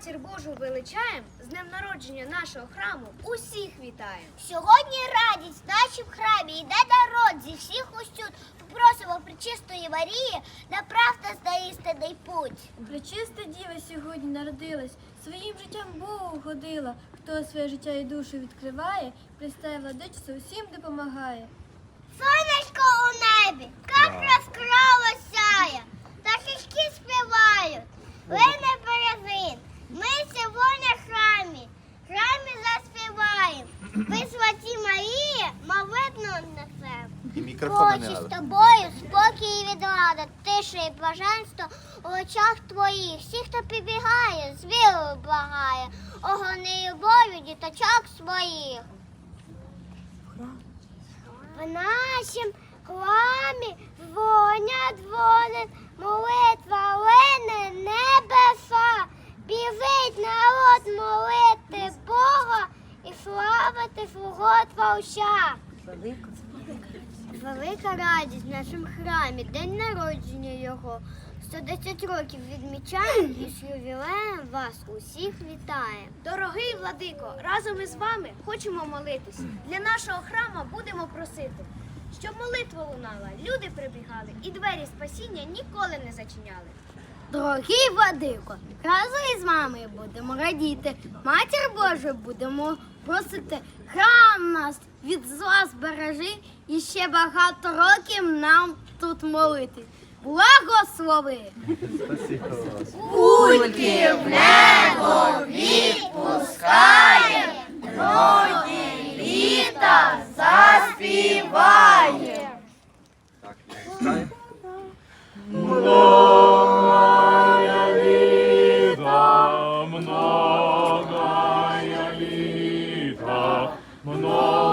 матір Божу величаєм, з днем народження нашого храму усіх вітаємо. Сьогодні радість в нашім храмі йде народ зі всіх устюд. Попросимо причистої Марії направте на істинний путь. Пречиста діва сьогодні народилась, своїм життям Богу ходила. Хто своє життя і душу відкриває, пристає владичця усім допомагає. Сонечко у небі, як розкрало сяє, пташечки співають, лине березин. Ми сьогодні в храмі, в храмі заспіваємо. Ви святі Марії, молитву несемо. І мікрофона не Хоче з треба. тобою спокій і відрада, тиша і блаженство у очах твоїх. Всі, хто підбігає, з вірою благає, огони любов'ю діточок своїх. В нашім храмі дзвонять дзвони, молитва лине небеса. Біжить народ молити Бога і славити свого Творця. Велика радість в нашому храмі, день народження його. 110 років відмічаємо і з ювілеєм вас усіх вітаємо. Дорогий владико, разом із вами хочемо молитися. Для нашого храму будемо просити, щоб молитва лунала, люди прибігали і двері спасіння ніколи не зачиняли. Дорогий владико, разом із вами будемо радіти. Матір Божу будемо просити. Храм нас від зла збережи і ще багато років нам тут молити. Благослови! Так, пускай. Там на Много